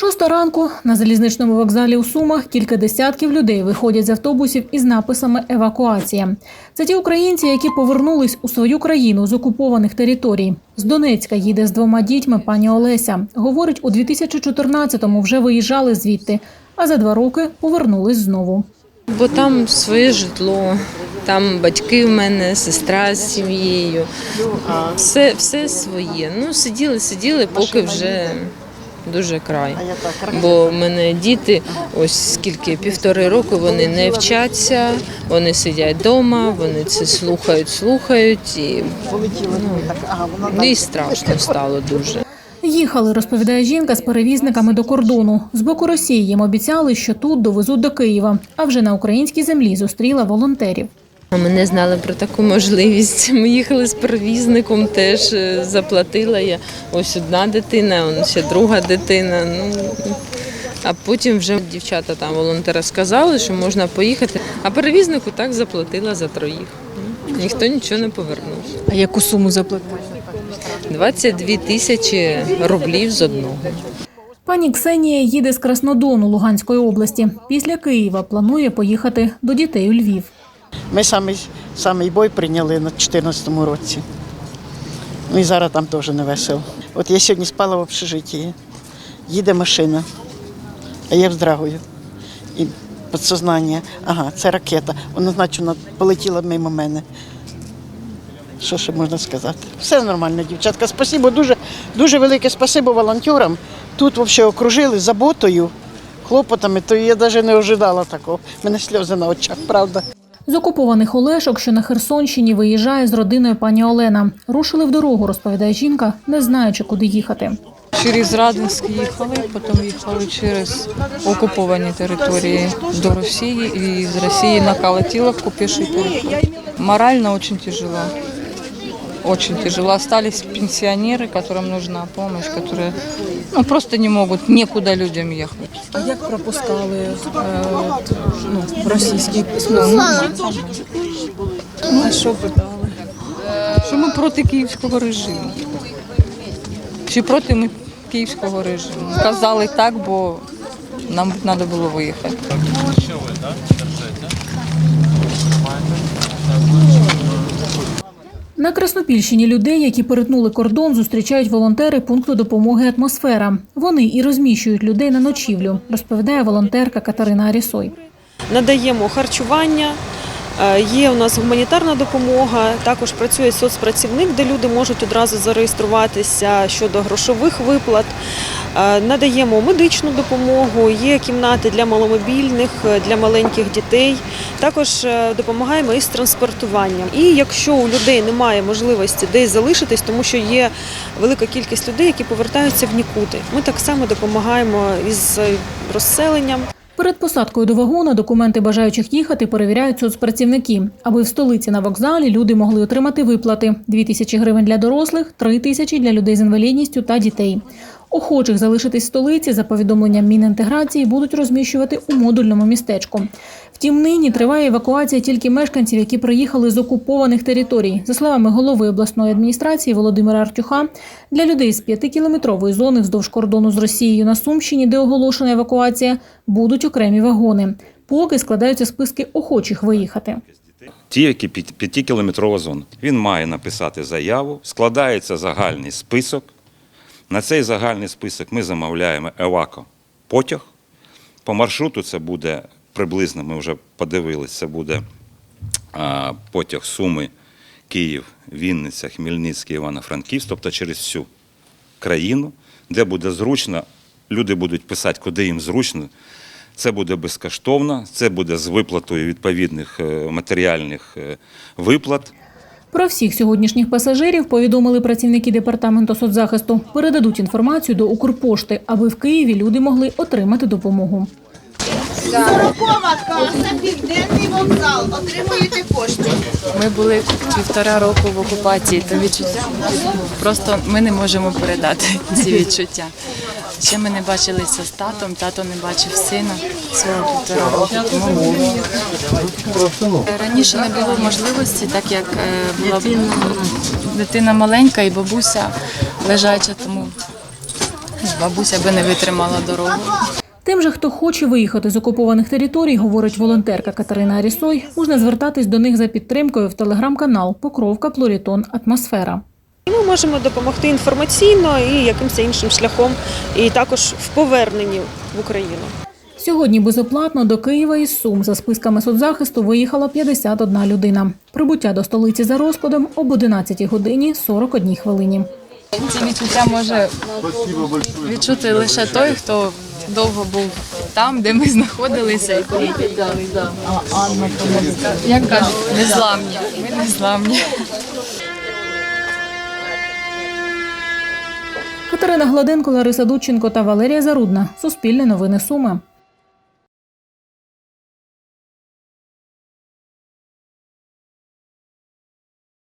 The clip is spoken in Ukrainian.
Шоста ранку на залізничному вокзалі у Сумах кілька десятків людей виходять з автобусів із написами Евакуація. Це ті українці, які повернулись у свою країну з окупованих територій. З Донецька їде з двома дітьми пані Олеся. Говорить, у 2014-му вже виїжджали звідти, а за два роки повернулись знову. Бо там своє житло, там батьки в мене, сестра з сім'єю. Все, все своє. Ну, сиділи, сиділи, поки вже дуже край. Бо в мене діти, ось скільки півтори року вони не вчаться, вони сидять вдома, вони це слухають, слухають, і, ну, і страшно стало дуже. Їхали, розповідає жінка з перевізниками до кордону. З боку Росії їм обіцяли, що тут довезуть до Києва, а вже на українській землі зустріла волонтерів. Ми не знали про таку можливість. Ми їхали з перевізником, теж е, заплатила я. Ось одна дитина, он ще друга дитина. Ну а потім вже дівчата там волонтери сказали, що можна поїхати. А перевізнику так заплатила за троїх. Ну, Ніхто нічого не повернувся. А яку суму заплатили? 22 тисячі рублів з одного. Пані Ксенія їде з Краснодону Луганської області. Після Києва планує поїхати до дітей у Львів. Ми самий, самий бой прийняли на 2014 році. Ну і зараз там теж не весело. От я сьогодні спала в общежитті. Їде машина, а я вздрагую. І підсознання, ага, це ракета. Вона, значить, полетіла мимо мене. Що ще можна сказати? Все нормально, дівчатка. Спасибо, дуже, дуже велике спасибо волонтерам. Тут взагалі окружили заботою, хлопотами, то я навіть не ожидала такого. У мене сльози на очах, правда. З окупованих Олешок, що на Херсонщині, виїжджає з родиною пані Олена. Рушили в дорогу, розповідає жінка, не знаючи, куди їхати. Через Радинськ їхали, потім їхали через окуповані території до Росії і з Росії на Калатіловку піший переход. Морально очень тяжело Очень тяжело. Остались пенсионеры, которым нужна помощь, которые ну, просто не могут некуда людям ехать. А як пропускали е, от, ну, російські А що питали? Що ми проти київського режиму. Чи проти ми київського режиму? Казали так, бо нам треба було виїхати. На Краснопільщині людей, які перетнули кордон, зустрічають волонтери пункту допомоги Атмосфера. Вони і розміщують людей на ночівлю, розповідає волонтерка Катерина Арісой. надаємо харчування. Е, Є у нас гуманітарна допомога, також працює соцпрацівник, де люди можуть одразу зареєструватися щодо грошових виплат. Е, Надаємо медичну допомогу, є кімнати для маломобільних, е, для маленьких дітей. Також допомагаємо із транспортуванням. І якщо у людей немає можливості десь залишитись, тому що є велика кількість людей, які повертаються в нікуди, ми так само допомагаємо із розселенням. Перед посадкою до вагона документи бажаючих їхати перевіряють соцпрацівники, аби в столиці на вокзалі люди могли отримати виплати – 2 тисячі гривень для дорослих, 3 тисячі для людей з інвалідністю та дітей. Охочих залишитись в столиці за повідомленням Мінінтеграції будуть розміщувати у модульному містечку. Втім, нині триває евакуація тільки мешканців, які приїхали з окупованих територій. За словами голови обласної адміністрації Володимира Артюха, для людей з 5-кілометрової зони вздовж кордону з Росією на Сумщині, де оголошена евакуація, будуть окремі вагони. Поки складаються списки охочих виїхати. ті, які п'яти- п'ятикілометрова зона. Він має написати заяву, складається загальний список. На цей загальний список ми замовляємо евако потяг. По маршруту це буде приблизно, ми вже подивилися, це буде а, потяг Суми, Київ, Вінниця, Хмельницький, Івано-Франківськ, тобто через всю країну, де буде зручно, люди будуть писати, куди їм зручно. Це буде безкоштовно, це буде з виплатою відповідних е, матеріальних е, виплат. Про всіх сьогоднішніх пасажирів повідомили працівники департаменту соцзахисту. Передадуть інформацію до Укрпошти, аби в Києві люди могли отримати допомогу. Сорокова південний вокзал. Отримуєте кошти. Ми були півтора року в окупації, то відчуття просто ми не можемо передати ці відчуття. Ще ми не бачилися з татом, тато не бачив сина свого півтора року. Тому раніше не було можливості, так як е, була дитина маленька і бабуся лежача, тому бабуся би не витримала дорогу. Тим же, хто хоче виїхати з окупованих територій, говорить волонтерка Катерина Арісой, можна звертатись до них за підтримкою в телеграм-канал Покровка Плурітон Атмосфера. Ми можемо допомогти інформаційно і якимось іншим шляхом, і також в поверненні в Україну. Сьогодні безоплатно до Києва із Сум за списками соцзахисту виїхала 51 людина. Прибуття до столиці за розкладом об 11 годині 41 хвилині. Ці відчуття може відчути лише той, хто довго був там, де ми знаходилися. І як кажуть, незламні. Ми незламні. Катерина Гладенко, Лариса Дудченко та Валерія Зарудна. Суспільне новини Суми.